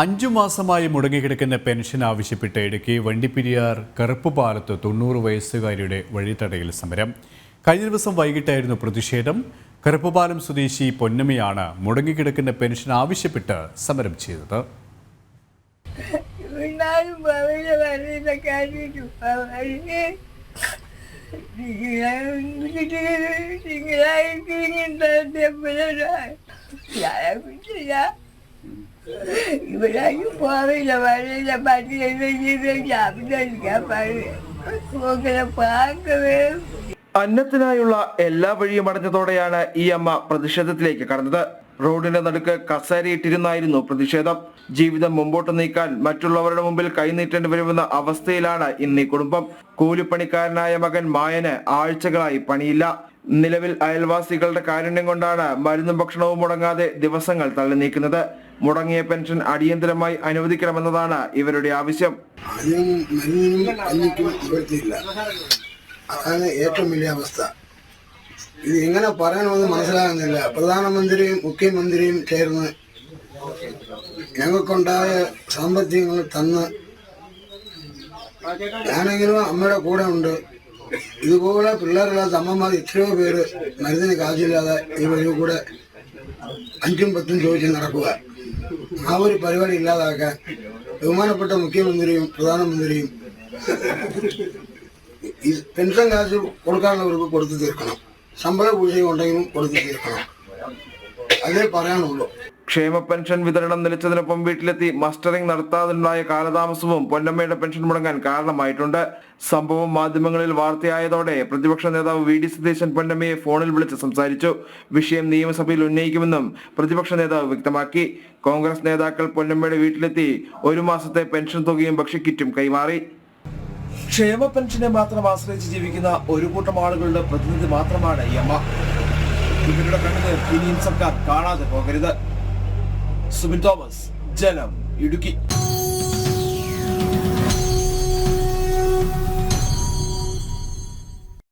അഞ്ചു മാസമായി മുടങ്ങിക്കിടക്കുന്ന പെൻഷൻ ആവശ്യപ്പെട്ട് ഇടുക്കി വണ്ടിപ്പെരിയാർ കറുപ്പുപാലത്ത് തൊണ്ണൂറ് വയസ്സുകാരിയുടെ വഴിത്തടയിൽ സമരം. കഴിഞ്ഞ ദിവസം വൈകിട്ടായിരുന്നു പ്രതിഷേധം. കറുപ്പുപാലം സ്വദേശി പൊന്നമ്മയാണ് മുടങ്ങിക്കിടക്കുന്ന പെൻഷൻ ആവശ്യപ്പെട്ട് സമരം ചെയ്തത്. എന്നാലും ഇവരാരും പോവില്ല പറയില്ല പറ്റില്ല ഞാൻ പറയും പാക്കവേ അന്നത്തിനായുള്ള എല്ലാ വഴിയും അടഞ്ഞതോടെയാണ് ഈ അമ്മ പ്രതിഷേധത്തിലേക്ക് കടന്നത്. റോഡിന്റെ നടുക്ക് കസേരയിട്ടിരുന്നായിരുന്നു പ്രതിഷേധം. ജീവിതം മുമ്പോട്ട് നീക്കാൻ മറ്റുള്ളവരുടെ മുമ്പിൽ കൈനീട്ടേണ്ടി വരുമെന്ന അവസ്ഥയിലാണ് ഇന്ന് ഈ കുടുംബം. കൂലിപ്പണിക്കാരനായ മകൻ മായന് ആഴ്ചകളായി പണിയില്ല. നിലവിൽ അയൽവാസികളുടെ കാരുണ്യം കൊണ്ടാണ് മരുന്നും ഭക്ഷണവും മുടങ്ങാതെ ദിവസങ്ങൾ തള്ളി നീക്കുന്നത്. മുടങ്ങിയ പെൻഷൻ അടിയന്തരമായി അനുവദിക്കണമെന്നതാണ് ഇവരുടെ ആവശ്യം. ഏറ്റവും വലിയ അവസ്ഥ. ഇത് എങ്ങനെ പറയണമെന്ന് മനസ്സിലാകുന്നില്ല. പ്രധാനമന്ത്രിയും മുഖ്യമന്ത്രിയും ചേർന്ന് ഞങ്ങൾക്കുണ്ടായ സാമ്പത്തികങ്ങൾ തന്ന് ഞാനെങ്കിലും അമ്മയുടെ കൂടെ ഉണ്ട്. ഇതുപോലെ പിള്ളേരില്ലാത്ത അമ്മമാർ എത്രയോ പേര് മരുന്നിന് കാശില്ലാതെ ഈ വഴി കൂടെ അഞ്ചും പത്തും ചോദിച്ച് നടക്കുക. ആ ഒരു പരിപാടി ഇല്ലാതാക്കാൻ ബഹുമാനപ്പെട്ട മുഖ്യമന്ത്രിയും പ്രധാനമന്ത്രിയും പെൻഷൻ കാശ് കൊടുക്കാനുള്ളവർക്ക് കൊടുത്തു തീർക്കണം. ശമ്പള പൂജയും ഉണ്ടെങ്കിലും കൊടുത്തു അതേ പറയാനുള്ളൂ. ക്ഷേമ പെൻഷൻ വിതരണം നിലച്ചതിനൊപ്പം വീട്ടിലെത്തി മസ്റ്ററിംഗ് നടത്താതുണ്ടായ കാലതാമസവും പൊന്നമ്മയുടെ പെൻഷൻ മുടങ്ങാൻ കാരണമായിട്ടുണ്ട്. സംഭവം മാധ്യമങ്ങളിൽ വാർത്തയായതോടെ പ്രതിപക്ഷ നേതാവ് വി ഡി സതീശൻ പൊന്നമ്മയെ ഫോണിൽ വിളിച്ച് സംസാരിച്ചു. വിഷയം നിയമസഭയിൽ ഉന്നയിക്കുമെന്നും പ്രതിപക്ഷ നേതാവ് വ്യക്തമാക്കി. കോൺഗ്രസ് നേതാക്കൾ പൊന്നമ്മയുടെ വീട്ടിലെത്തി ഒരു മാസത്തെ പെൻഷൻ തുകയും ഭക്ഷ്യക്കിറ്റും കൈമാറി. ക്ഷേമ പെൻഷനെ മാത്രം ആശ്രയിച്ച് ജീവിക്കുന്ന ഒരു കൂട്ടം ആളുകളുടെ പ്രതിനിധി മാത്രമാണ് ഈ അമ്മ ഇവരുടെ കണ്ണിന് ഇനിയും സർക്കാർ കാണാതെ പോകരുത്. സുബിൻ തോമസ് ജനം ഇടുക്കി.